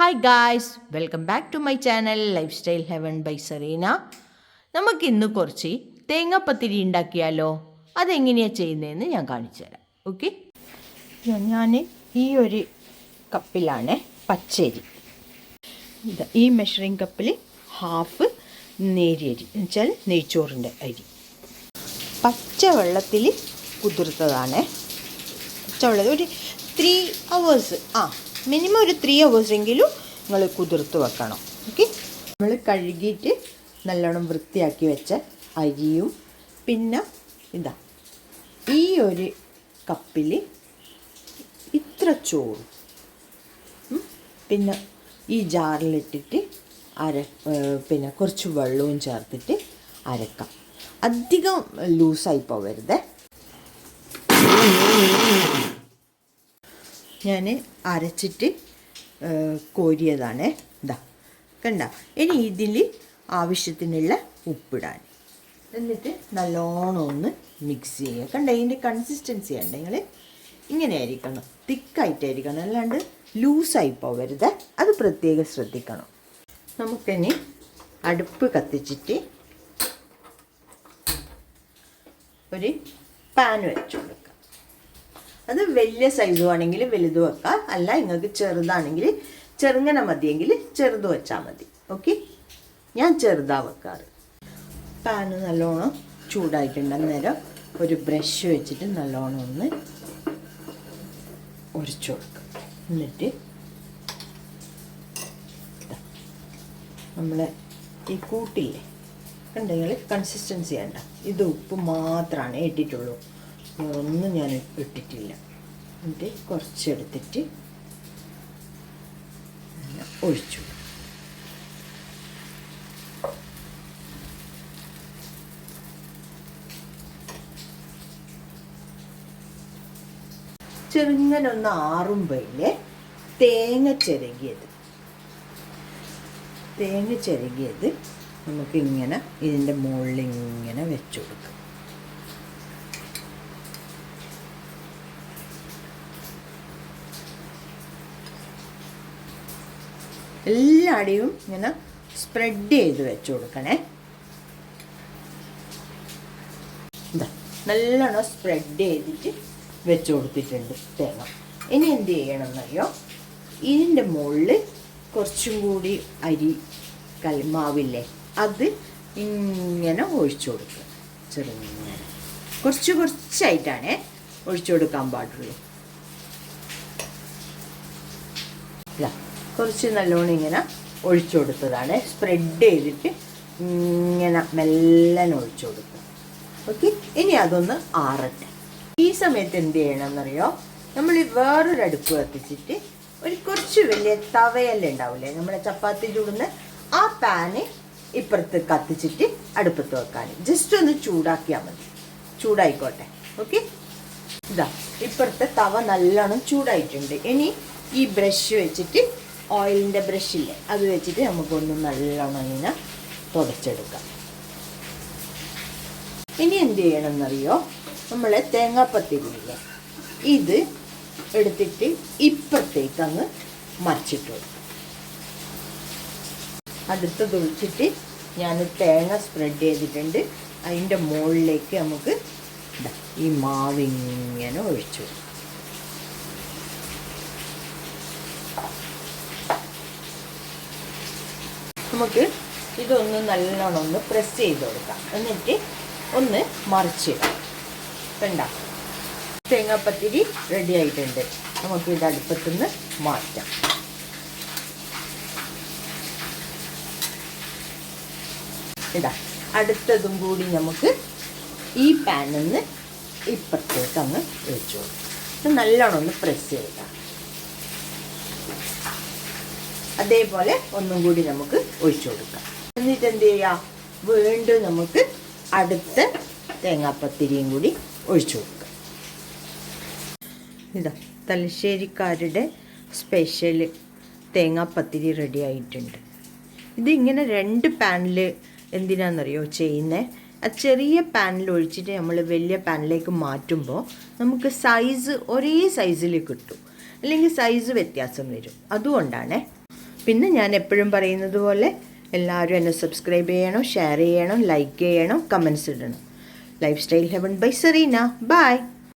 Hi guys welcome back to my channel lifestyle heaven by Serena നമുക്ക് ഇന്ന് കുറച്ച് തേങ്ങാപ്പത്തിരി ഉണ്ടാക്കിയാലോ? അതെങ്ങനെയാണ് ചെയ്യുന്നതെന്ന് ഞാൻ കാണിച്ചു തരാം. ഓക്കെ ഞാൻ ഈ ഒരു കപ്പിലാണ് പച്ചരി. ഈ മെഷറിംഗ് കപ്പിൽ ഹാഫ് നേരിയരി എന്ന് വെച്ചാൽ നെയ്ച്ചോറിന്റെ അരി. പച്ചവെള്ളത്തിൽ കുതിർത്തതാണ്. പച്ചവെള്ളം ഒരു ത്രീ അവേഴ്സ് ആ മിനിമം ഒരു ത്രീ ഹവേഴ്സെങ്കിലും നിങ്ങൾ കുതിർത്ത് വെക്കണം. ഓക്കെ നമ്മൾ കഴുകിയിട്ട് നല്ലോണം വൃത്തിയാക്കി വെച്ച അരിയും പിന്നെ ഇതാ ഈ ഒരു കപ്പിൽ ഇത്ര ചോറും. പിന്നെ ഈ ജാറിലിട്ടിട്ട് അര പിന്നെ കുറച്ച് വെള്ളവും ചേർത്തിട്ട് അരക്കാം. അധികം ലൂസായി പോവരുതേ. ഞാൻ അരച്ചിട്ട് കോരിയതാണ്. ഇതാ കണ്ട? ഇനി ഇതിൽ ആവശ്യത്തിനുള്ള ഉപ്പിടാൻ എന്നിട്ട് നല്ലോണം ഒന്ന് മിക്സ് ചെയ്യുക. കണ്ട? ഇതിന്റെ കൺസിസ്റ്റൻസി ഉണ്ട് നിങ്ങൾ ഇങ്ങനെ ആയിരിക്കണം തിക്കായിട്ടായിരിക്കണം. അല്ലാണ്ട് ലൂസായി പോകരുത്. അത് പ്രത്യേകം ശ്രദ്ധിക്കണം. നമുക്കിനി അടുപ്പ് കത്തിച്ചിട്ട് ഒരു പാൻ വെച്ചു കൊടുക്കാം. അത് വലിയ സൈസ് വേണമെങ്കിൽ വലുത് വെക്കാം. അല്ല നിങ്ങൾക്ക് ചെറുതാണെങ്കിൽ ചെറുങ്ങനെ മതിയെങ്കിൽ ചെറുത് വെച്ചാൽ മതി. ഓക്കെ ഞാൻ ചെറുതാ വെക്കാറ്. പാന് നല്ലോണം ചൂടായിട്ടുണ്ട്. അന്നേരം ഒരു ബ്രഷ് വെച്ചിട്ട് നല്ലോണം ഒന്ന് ഉരച്ചു കൊടുക്കാം. എന്നിട്ട് നമ്മളെ ഈ കൂട്ടില്ലേ? കണ്ടെങ്കിൽ കൺസിസ്റ്റൻസി വേണ്ട. ഇത് ഉപ്പ് മാത്രമാണ് ഇട്ടിട്ടുള്ളൂ. ഒന്നും ഞാൻ ഇട്ടിട്ടില്ല. എന്നിട്ട് കുറച്ചെടുത്തിട്ട് ഒഴിച്ചു. ചെറുങ്ങനൊന്ന് ആറുമ്പോഴേ തേങ്ങ ചിരകിയത്. തേങ്ങ ചിരകിയത് നമുക്കിങ്ങനെ ഇതിന്റെ മുകളിൽ ഇങ്ങനെ വെച്ചു കൊടുക്കാം. എല്ലാടെയും ഇങ്ങനെ സ്പ്രെഡ് ചെയ്ത് വെച്ച് കൊടുക്കണേ. നല്ലോണം സ്പ്രെഡ് ചെയ്തിട്ട് വെച്ച് കൊടുത്തിട്ടുണ്ട് തേങ്ങ. ഇനി എന്ത് ചെയ്യണം ചെയ്യണമെന്നറിയോ? ഇതിന്റെ മുകളിൽ കുറച്ചും കൂടി അരി കൽമാവില്ലേ അത് ഇങ്ങനെ ഒഴിച്ചു കൊടുക്കുക. ചെറുങ്ങനെ. കുറച്ച് കുറച്ചായിട്ടാണേ ഒഴിച്ചു കൊടുക്കാൻ പാടുള്ളൂ. ഇതാ കുറച്ച് നല്ലോണം ഇങ്ങനെ ഒഴിച്ചു കൊടുത്തതാണ്. സ്പ്രെഡ് ചെയ്തിട്ട് ഇങ്ങനെ മെല്ലെ ഒഴിച്ചു കൊടുക്കുക ഓക്കെ ഇനി അതൊന്ന് ആറട്ടെ. ഈ സമയത്ത് എന്ത് ചെയ്യണമെന്നറിയോ? നമ്മൾ ഈ വേറൊരു അടുപ്പ് കത്തിച്ചിട്ട് ഒരു കുറച്ച് വലിയ തവയല്ല ഉണ്ടാവില്ലേ നമ്മുടെ ചപ്പാത്തി ചൂടുന്ന ആ പാന് ഇപ്പുറത്ത് കത്തിച്ചിട്ട് അടുപ്പത്ത് വെക്കാൻ. ജസ്റ്റ് ഒന്ന് ചൂടാക്കിയാൽ മതി. ചൂടായിക്കോട്ടെ. ഓക്കെ ഇതാ ഇപ്പുറത്തെ തവ നല്ലോണം ചൂടായിട്ടുണ്ട്. ഇനി ഈ ബ്രഷ് വെച്ചിട്ട് ഓയിലിന്റെ ബ്രഷില്ലേ അത് വെച്ചിട്ട് നമുക്കൊന്ന് നല്ലോണം ഇങ്ങനെ തുടച്ചെടുക്കാം. ഇനി എന്ത് ചെയ്യണമെന്നറിയോ? നമ്മൾ തേങ്ങാപ്പത്തിരില്ലേ ഇത് എടുത്തിട്ട് ഇപ്പുറത്തേക്ക് അങ്ങ് മറിച്ചിട്ട്. കൊടുക്കും അടുത്തത് ഒഴിച്ചിട്ട് ഞാൻ തേങ്ങ സ്പ്രെഡ് ചെയ്തിട്ടുണ്ട്. അതിന്റെ മുകളിലേക്ക് നമുക്ക് ഈ മാവ് ഇങ്ങനെ ഒഴിച്ചു കൊടുക്കാം. നമുക്ക് ഇതൊന്ന് നല്ലോണം ഒന്ന് പ്രസ് ചെയ്ത് കൊടുക്കാം. എന്നിട്ട് ഒന്ന് മറിച്ചിടാം. വേണ്ട തേങ്ങാപ്പത്തിരി റെഡി ആയിട്ടുണ്ട്. നമുക്ക് ഇത് അടുപ്പത്തുനിന്ന് മാറ്റാം. ഇതാ അടുത്തതും കൂടി നമുക്ക് ഈ പാനിൽ നിന്ന് ഇപ്പുറത്തേക്ക് അങ്ങ് വെച്ചു കൊടുക്കാം. നല്ലോണം ഒന്ന് പ്രസ് ചെയ്യുക അതേപോലെ ഒന്നും കൂടി നമുക്ക് ഒഴിച്ചു കൊടുക്കാം. എന്നിട്ട് എന്ത് ചെയ്യാം? വീണ്ടും നമുക്ക് അടുത്ത തേങ്ങാപ്പത്തിരിയും കൂടി ഒഴിച്ചു കൊടുക്കാം. ഇതാ തലശ്ശേരിക്കാരുടെ സ്പെഷ്യൽ തേങ്ങാപ്പത്തിരി റെഡി ആയിട്ടുണ്ട്. ഇതിങ്ങനെ രണ്ട് പാനിൽ എന്തിനാണെന്നറിയോ ചെയ്യുന്നത് ആ ചെറിയ പാനിൽ ഒഴിച്ചിട്ട് നമ്മൾ വലിയ പാനിലേക്ക് മാറ്റുമ്പോൾ നമുക്ക് സൈസ് ഒരേ സൈസിൽ കിട്ടും. അല്ലെങ്കിൽ സൈസ് വ്യത്യാസം വരും. അതുകൊണ്ടാണ് പിന്നെ ഞാൻ എപ്പോഴും പറയുന്നത് പോലെ എല്ലാവരും എന്നെ സബ്സ്ക്രൈബ് ചെയ്യണം ഷെയർ ചെയ്യണം ലൈക്ക് ചെയ്യണം കമൻസ് ഇടണം. Lifestyle heaven by Serena bye